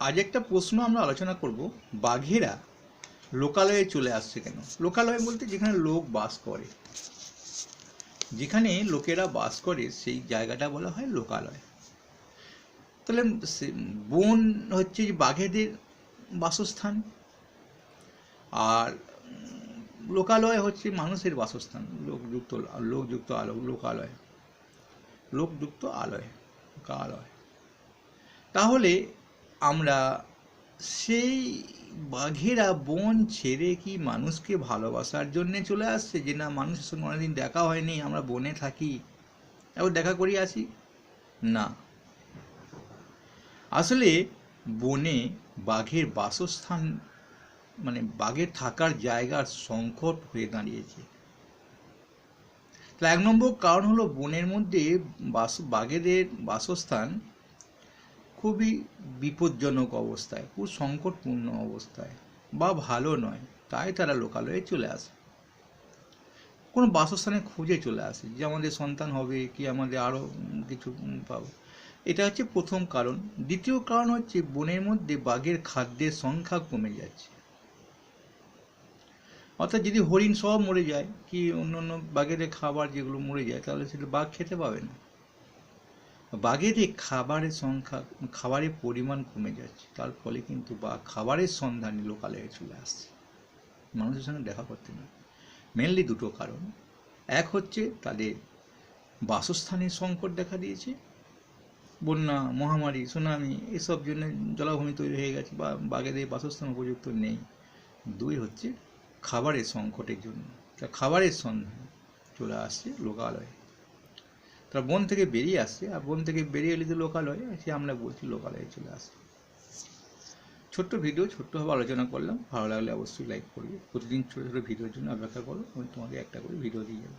আজ একটা প্রশ্ন আমরা আলোচনা করব, বাঘেরা লোকালয়ে চলে আসছে কেন? লোকালয় বলতে যেখানে লোক বাস করে। যেখানে লোকেরা বাস করে, সেই জায়গাটা বলা হয় লোকালয়। তাহলে বন হচ্ছে যে বাঘেদের বাসস্থান, আর লোকালয় হচ্ছে মানুষের বাসস্থান, লোকযুক্ত লোকযুক্ত আলো, লোকালয়। লোকযুক্ত আলয়, লোকালয়। তাহলে আমরা সেই বাঘেরা বন ছেড়ে কি মানুষকে ভালোবাসার জন্য চলে আসছে? যে না, মানুষের সঙ্গে অনেকদিন দেখা হয়নি, আমরা বনে থাকি। এবার দেখা করি আসি? না। আসলে বনে বাঘের বাসস্থান মানে বাঘের থাকার জায়গার সংকট হয়ে দাঁড়িয়েছে। তাহলে এক নম্বর কারণ হলো বনের মধ্যে বাস, বাঘেদের বাসস্থান খুবই বিপজ্জনক অবস্থায়, খুব সংকটপূর্ণ অবস্থায়, বা ভালো নয়, তাই তারা লোকালয়ে চলে আসে। কোনো বাসস্থানে খুঁজে চলে আসে যে আমাদের সন্তান হবে কি আমাদের আরও কিছু পাবো। এটা হচ্ছে প্রথম কারণ। দ্বিতীয় কারণ হচ্ছে বনের মধ্যে বাঘের খাদ্যের সংখ্যা কমে যাচ্ছে। অর্থাৎ যদি হরিণ সব মরে যায়, কি অন্য অন্য বাঘেদের খাবার যেগুলো মরে যায়, তাহলে সেটা বাঘ খেতে পাবে না। বাঘেদের খাবারের সংখ্যা, খাবারের পরিমাণ কমে যাচ্ছে। তার ফলে কিন্তু বাঘ খাবারের সন্ধানে লোকালয়ে চলে আসছে। মানুষের সঙ্গে দেখা করতে না মেনলি দুটো কারণ। এক হচ্ছে তাদের বাসস্থানের সংকট দেখা দিয়েছে। বন্যা, মহামারী, সুনামি, এসব জন্য জলাভূমি তৈরি হয়ে গেছে বা, বাঘেদের বাসস্থান উপযুক্ত নেই। দুই হচ্ছে খাবারের সংকটের জন্য। তা খাবারের সন্ধান চলে আসছে লোকালয়ে। তারা বন থেকে বেরিয়ে আসছে, আর বন থেকে বেরিয়ে এলে তো হয়, সে আমরা বলছি লোকাল হয়ে চলে আসছে। ছোট্ট ভিডিও ছোট্টভাবে আলোচনা করলাম। ভালো লাগলে অবশ্যই লাইক করবে। প্রতিদিন ছোটো ছোটো ভিডিওর জন্য অপেক্ষা করো, আমি তোমাকে একটা করে ভিডিও দিয়ে যাব